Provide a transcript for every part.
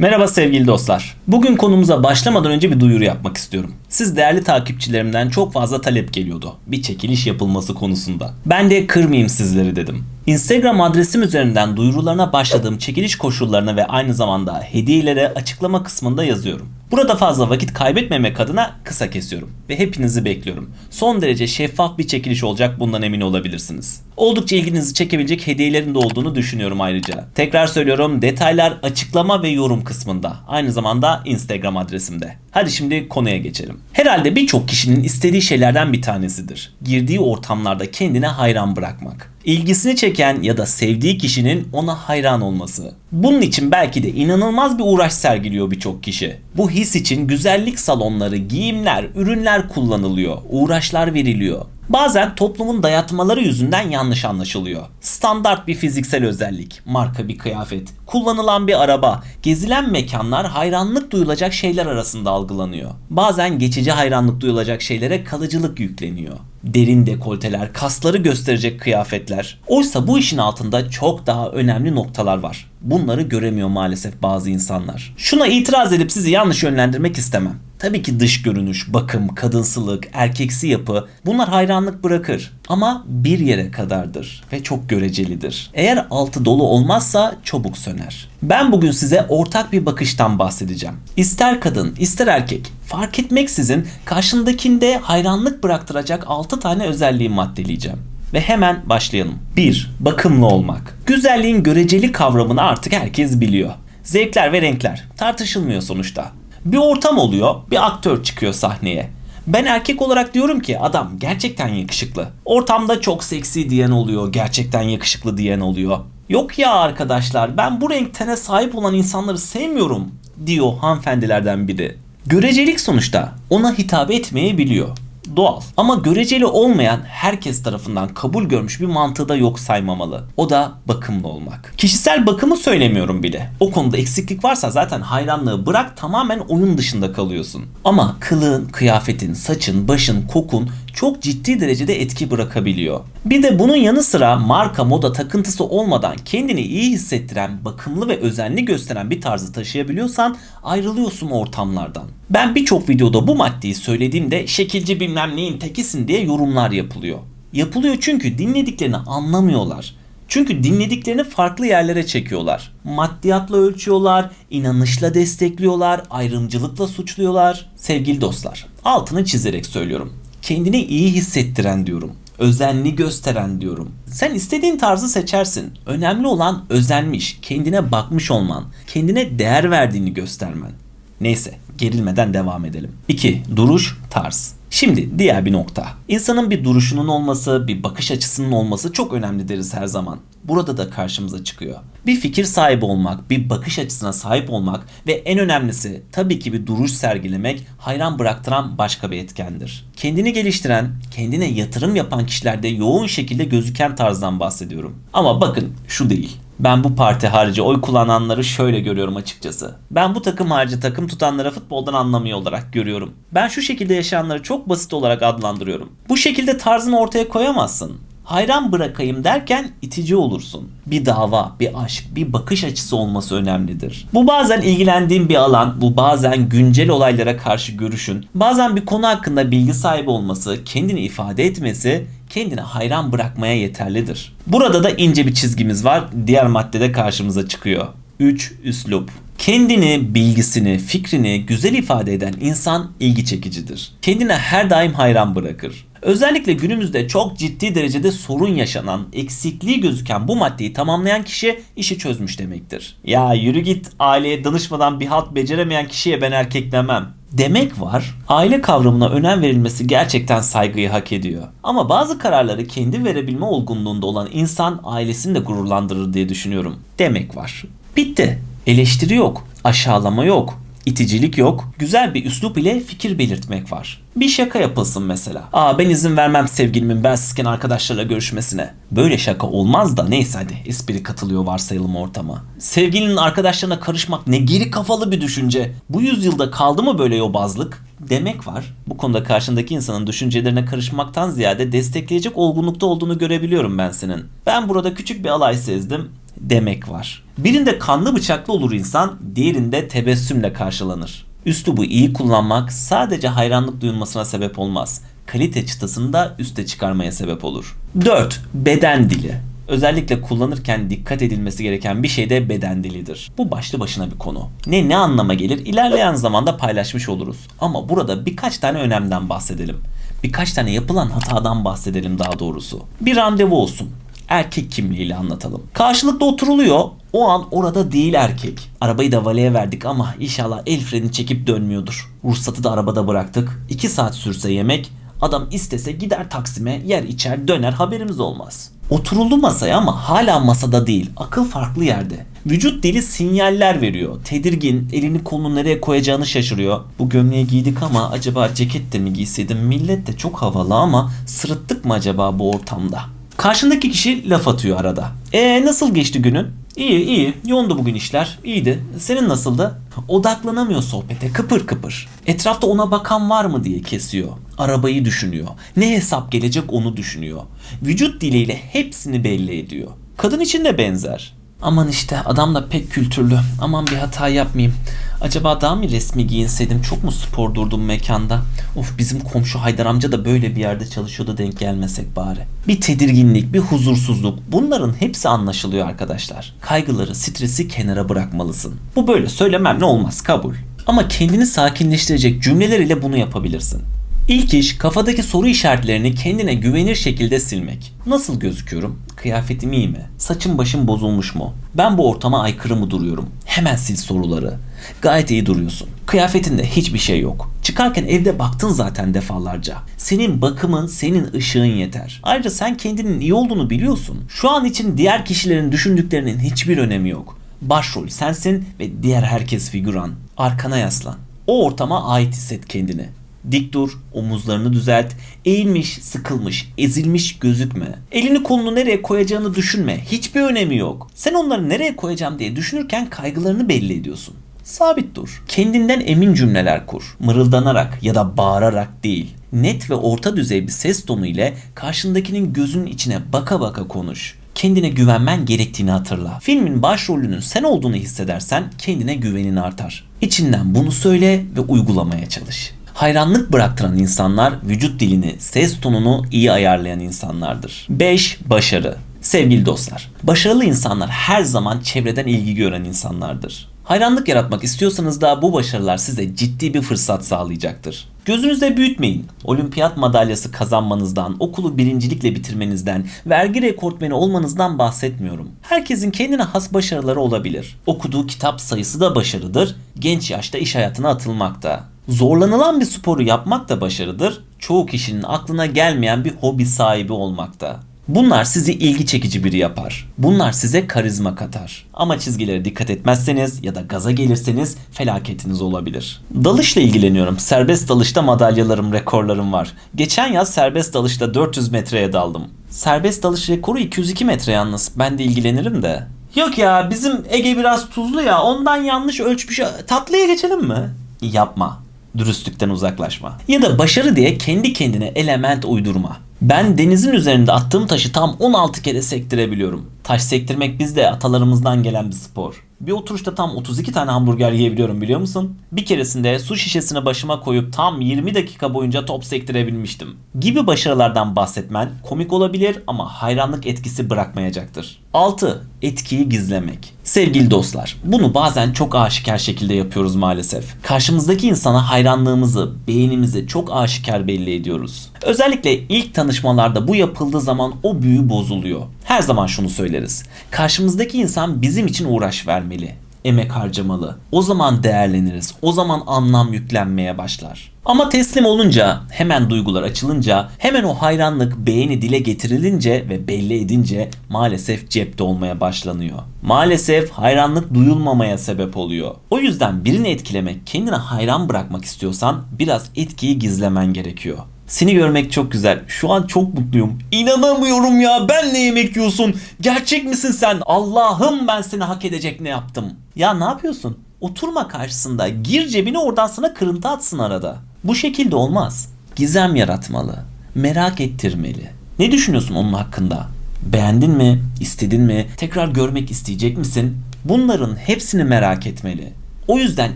Merhaba sevgili dostlar. Bugün konumuza başlamadan önce bir duyuru yapmak istiyorum. Siz değerli takipçilerimden çok fazla talep geliyordu. Bir çekiliş yapılması konusunda. Ben de kırmayayım sizleri dedim. Instagram adresim üzerinden duyurularına başladığım çekiliş koşullarını ve aynı zamanda hediyeleri açıklama kısmında yazıyorum. Burada fazla vakit kaybetmemek adına kısa kesiyorum ve hepinizi bekliyorum. Son derece şeffaf bir çekiliş olacak bundan emin olabilirsiniz. Oldukça ilginizi çekebilecek hediyelerin de olduğunu düşünüyorum ayrıca. Tekrar söylüyorum detaylar açıklama ve yorum kısmında. Aynı zamanda Instagram adresimde. Hadi şimdi konuya geçelim. Herhalde birçok kişinin istediği şeylerden bir tanesidir. Girdiği ortamlarda kendine hayran bırakmak. İlgisini çeken ya da sevdiği kişinin ona hayran olması. Bunun için belki de inanılmaz bir uğraş sergiliyor birçok kişi. Bu his için güzellik salonları, giyimler, ürünler kullanılıyor, uğraşlar veriliyor. Bazen toplumun dayatmaları yüzünden yanlış anlaşılıyor. Standart bir fiziksel özellik, marka bir kıyafet, kullanılan bir araba, gezilen mekanlar hayranlık duyulacak şeyler arasında algılanıyor. Bazen geçici hayranlık duyulacak şeylere kalıcılık yükleniyor. Derin dekolteler, kasları gösterecek kıyafetler. Oysa bu işin altında çok daha önemli noktalar var. Bunları göremiyor maalesef bazı insanlar. Şuna itiraz edip sizi yanlış yönlendirmek istemem. Tabii ki dış görünüş, bakım, kadınsılık, erkeksi yapı bunlar hayranlık bırakır. Ama bir yere kadardır ve çok görecelidir. Eğer altı dolu olmazsa çabuk söner. Ben bugün size ortak bir bakıştan bahsedeceğim. İster kadın, ister erkek fark etmeksizin karşındakinde hayranlık bıraktıracak 6 tane özelliği maddeleyeceğim. Ve hemen başlayalım. 1. Bakımlı olmak. Güzelliğin göreceli kavramını artık herkes biliyor. Zevkler ve renkler tartışılmıyor sonuçta. Bir ortam oluyor, bir aktör çıkıyor sahneye. Ben erkek olarak diyorum ki adam gerçekten yakışıklı. Ortamda çok seksi diyen oluyor, gerçekten yakışıklı diyen oluyor. Yok ya arkadaşlar ben bu renk tene sahip olan insanları sevmiyorum diyor hanımefendilerden biri. Görecelik sonuçta ona hitap etmeyebiliyor. Doğal. Ama göreceli olmayan herkes tarafından kabul görmüş bir mantığı da yok saymamalı. O da bakımlı olmak. Kişisel bakımı söylemiyorum bile. O konuda eksiklik varsa zaten hayranlığı bırak tamamen oyun dışında kalıyorsun. Ama kılığın, kıyafetin, saçın, başın, kokun çok ciddi derecede etki bırakabiliyor. Bir de bunun yanı sıra marka moda takıntısı olmadan kendini iyi hissettiren, bakımlı ve özenli gösteren bir tarzı taşıyabiliyorsan ayrılıyorsun ortamlardan. Ben birçok videoda bu maddeyi söylediğimde şekilci bilmem neyin tekisin diye yorumlar yapılıyor. Yapılıyor çünkü dinlediklerini anlamıyorlar. Çünkü dinlediklerini farklı yerlere çekiyorlar. Maddiyatla ölçüyorlar, inanışla destekliyorlar, ayrımcılıkla suçluyorlar. Sevgili dostlar, altını çizerek söylüyorum. Kendini iyi hissettiren diyorum. Özenli gösteren diyorum. Sen istediğin tarzı seçersin. Önemli olan özenmiş, kendine bakmış olman, kendine değer verdiğini göstermen. Neyse, gerilmeden devam edelim. 2. Duruş, tarz. Şimdi diğer bir nokta. İnsanın bir duruşunun olması, bir bakış açısının olması çok önemli deriz her zaman. Burada da karşımıza çıkıyor. Bir fikir sahibi olmak, bir bakış açısına sahip olmak ve en önemlisi tabii ki bir duruş sergilemek hayran bıraktıran başka bir etkendir. Kendini geliştiren, kendine yatırım yapan kişilerde yoğun şekilde gözüken tarzdan bahsediyorum. Ama bakın şu değil. Ben bu parti harici oy kullananları şöyle görüyorum açıkçası. Ben bu takım harici takım tutanları futboldan anlamıyor olarak görüyorum. Ben şu şekilde yaşayanları çok basit olarak adlandırıyorum. Bu şekilde tarzını ortaya koyamazsın. Hayran bırakayım derken itici olursun. Bir dava, bir aşk, bir bakış açısı olması önemlidir. Bu bazen ilgilendiğin bir alan, bu bazen güncel olaylara karşı görüşün, bazen bir konu hakkında bilgi sahibi olması, kendini ifade etmesi kendine hayran bırakmaya yeterlidir. Burada da ince bir çizgimiz var. Diğer maddede karşımıza çıkıyor. 3. Üslup. Kendini, bilgisini, fikrini güzel ifade eden insan ilgi çekicidir. Kendine her daim hayran bırakır. Özellikle günümüzde çok ciddi derecede sorun yaşanan, eksikliği gözüken bu maddeyi tamamlayan kişi işi çözmüş demektir. Ya yürü git aileye danışmadan bir halt beceremeyen kişiye ben erkek demem demek var. Aile kavramına önem verilmesi gerçekten saygıyı hak ediyor. Ama bazı kararları kendi verebilme olgunluğunda olan insan ailesini de gururlandırır diye düşünüyorum. Demek var. Bitti. Eleştiri yok, aşağılama yok, iticilik yok. Güzel bir üslup ile fikir belirtmek var. Bir şaka yapılsın mesela. Aa ben izin vermem sevgilimin bensizken arkadaşlarla görüşmesine. Böyle şaka olmaz da neyse hadi espri katılıyor varsayalım ortama. Sevgilinin arkadaşlarına karışmak ne geri kafalı bir düşünce. Bu yüzyılda kaldı mı böyle yobazlık? Demek var. Bu konuda karşındaki insanın düşüncelerine karışmaktan ziyade destekleyecek olgunlukta olduğunu görebiliyorum ben senin. Ben burada küçük bir alay sezdim. Demek var. Birinde kanlı bıçaklı olur insan, diğerinde tebessümle karşılanır. Üslubu iyi kullanmak sadece hayranlık duyulmasına sebep olmaz. Kalite çıtasını da üste çıkarmaya sebep olur. 4. Beden dili. Özellikle kullanırken dikkat edilmesi gereken bir şey de beden dilidir. Bu başlı başına bir konu. Ne ne anlama gelir ilerleyen zamanda paylaşmış oluruz. Ama burada birkaç tane önemden bahsedelim. Birkaç tane yapılan hatadan bahsedelim daha doğrusu. Bir randevu olsun erkek kimliğiyle anlatalım. Karşılıklı oturuluyor. O an orada değil erkek. Arabayı da valeye verdik ama inşallah el freni çekip dönmüyordur. Ruhsatı da arabada bıraktık. 2 saat sürse yemek adam istese gider Taksim'e yer içer döner haberimiz olmaz. Oturuldu masaya ama hala masada değil. Akıl farklı yerde. Vücut dili sinyaller veriyor. Tedirgin, elini kolunu nereye koyacağını şaşırıyor. Bu gömleği giydik ama acaba ceket de mi giyseydim? Millet de çok havalı ama sırıttık mı acaba bu ortamda? Karşındaki kişi laf atıyor arada. E nasıl geçti günün? İyi iyi. Yoğundu bugün işler. İyiydi. Senin nasıldı? Odaklanamıyor sohbete. Kıpır kıpır. Etrafta ona bakan var mı diye kesiyor. Arabayı düşünüyor. Ne hesap gelecek onu düşünüyor. Vücut diliyle hepsini belli ediyor. Kadın için de benzer. Aman işte adam da pek kültürlü. Aman bir hata yapmayayım. Acaba daha mı resmi giyinseydim? Çok mu spor durdum mekanda? Of bizim komşu Haydar amca da böyle bir yerde çalışıyordu denk gelmesek bari. Bir tedirginlik, bir huzursuzluk. Bunların hepsi anlaşılıyor arkadaşlar. Kaygıları, stresi kenara bırakmalısın. Bu böyle söylemem ne olmaz kabul. Ama kendini sakinleştirecek cümleler ile bunu yapabilirsin. İlk iş kafadaki soru işaretlerini kendine güvenir şekilde silmek. Nasıl gözüküyorum? Kıyafetim iyi mi? Saçım başım bozulmuş mu? Ben bu ortama aykırı mı duruyorum? Hemen sil soruları. Gayet iyi duruyorsun. Kıyafetinde hiçbir şey yok. Çıkarken evde baktın zaten defalarca. Senin bakımın, senin ışığın yeter. Ayrıca sen kendinin iyi olduğunu biliyorsun. Şu an için diğer kişilerin düşündüklerinin hiçbir önemi yok. Başrol sensin ve diğer herkes figüran. Arkana yaslan. O ortama ait hisset kendini. Dik dur, omuzlarını düzelt, eğilmiş, sıkılmış, ezilmiş gözükme. Elini kolunu nereye koyacağını düşünme, hiçbir önemi yok. Sen onları nereye koyacağım diye düşünürken kaygılarını belli ediyorsun. Sabit dur. Kendinden emin cümleler kur. Mırıldanarak ya da bağırarak değil. Net ve orta düzey bir ses tonu ile karşındakinin gözünün içine baka baka konuş. Kendine güvenmen gerektiğini hatırla. Filmin başrolünün sen olduğunu hissedersen kendine güvenin artar. İçinden bunu söyle ve uygulamaya çalış. Hayranlık bıraktıran insanlar vücut dilini, ses tonunu iyi ayarlayan insanlardır. 5. Başarı. Sevgili dostlar, başarılı insanlar her zaman çevreden ilgi gören insanlardır. Hayranlık yaratmak istiyorsanız da bu başarılar size ciddi bir fırsat sağlayacaktır. Gözünüzde büyütmeyin. Olimpiyat madalyası kazanmanızdan, okulu birincilikle bitirmenizden, vergi rekortmeni olmanızdan bahsetmiyorum. Herkesin kendine has başarıları olabilir. Okuduğu kitap sayısı da başarıdır. Genç yaşta iş hayatına atılmak da. Zorlanılan bir sporu yapmak da başarıdır. Çoğu kişinin aklına gelmeyen bir hobi sahibi olmak da. Bunlar sizi ilgi çekici biri yapar. Bunlar size karizma katar. Ama çizgilere dikkat etmezseniz ya da gaza gelirseniz felaketiniz olabilir. Dalışla ilgileniyorum. Serbest dalışta madalyalarım, rekorlarım var. Geçen yaz serbest dalışta 400 metreye daldım. Serbest dalış rekoru 202 metre yalnız. Ben de ilgilenirim de. Yok ya bizim Ege biraz tuzlu ya ondan yanlış ölçmüş. Tatlıya geçelim mi? Yapma. Dürüstlükten uzaklaşma. Ya da başarı diye kendi kendine element uydurma. Ben denizin üzerinde attığım taşı tam 16 kere sektirebiliyorum. Taş sektirmek bizde atalarımızdan gelen bir spor. Bir oturuşta tam 32 tane hamburger yiyebiliyorum biliyor musun? Bir keresinde su şişesini başıma koyup tam 20 dakika boyunca top sektirebilmiştim. Gibi başarılardan bahsetmen komik olabilir ama hayranlık etkisi bırakmayacaktır. 6. Etkiyi gizlemek. Sevgili dostlar, bunu bazen çok aşikar şekilde yapıyoruz maalesef. Karşımızdaki insana hayranlığımızı, beğenimizi çok aşikar belli ediyoruz. Özellikle ilk tanışmalarda bu yapıldığı zaman o büyü bozuluyor. Her zaman şunu söyleriz. Karşımızdaki insan bizim için uğraş vermeli emek harcamalı. O zaman değerleniriz. O zaman anlam yüklenmeye başlar. Ama teslim olunca, hemen duygular açılınca, hemen o hayranlık, beğeni dile getirilince ve belli edince maalesef cepte olmaya başlanıyor. Maalesef hayranlık duyulmamaya sebep oluyor. O yüzden birini etkilemek, kendine hayran bırakmak istiyorsan biraz etkiyi gizlemen gerekiyor. Seni görmek çok güzel. Şu an çok mutluyum. İnanamıyorum ya. Ben ne yemek yiyorsun? Gerçek misin sen? Allah'ım ben seni hak edecek ne yaptım? Ya ne yapıyorsun? Oturma karşısında. Gir cebine oradan sana kırıntı atsın arada. Bu şekilde olmaz. Gizem yaratmalı. Merak ettirmeli. Ne düşünüyorsun onun hakkında? Beğendin mi? İstedin mi? Tekrar görmek isteyecek misin? Bunların hepsini merak etmeli. O yüzden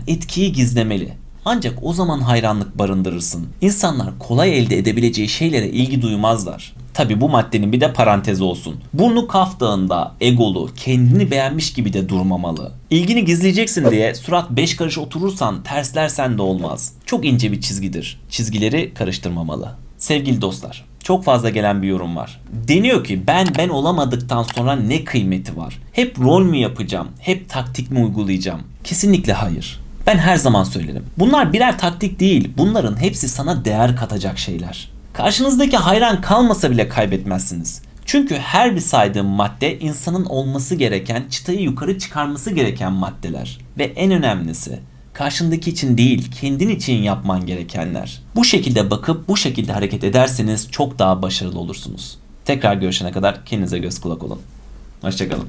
etkiyi gizlemeli. Ancak o zaman hayranlık barındırırsın. İnsanlar kolay elde edebileceği şeylere ilgi duymazlar. Tabi bu maddenin bir de parantezi olsun. Burnu kaftağında, egolu, kendini beğenmiş gibi de durmamalı. İlgini gizleyeceksin diye surat 5 karış oturursan terslersen de olmaz. Çok ince bir çizgidir. Çizgileri karıştırmamalı. Sevgili dostlar, çok fazla gelen bir yorum var. Deniyor ki ben ben olamadıktan sonra ne kıymeti var? Hep rol mü yapacağım? Hep taktik mi uygulayacağım? Kesinlikle hayır. Ben her zaman söylerim. Bunlar birer taktik değil. Bunların hepsi sana değer katacak şeyler. Karşınızdaki hayran kalmasa bile kaybetmezsiniz. Çünkü her bir saydığım madde insanın olması gereken, çıtayı yukarı çıkarması gereken maddeler. Ve en önemlisi karşındaki için değil, kendin için yapman gerekenler. Bu şekilde bakıp bu şekilde hareket ederseniz çok daha başarılı olursunuz. Tekrar görüşene kadar kendinize göz kulak olun. Hoşçakalın.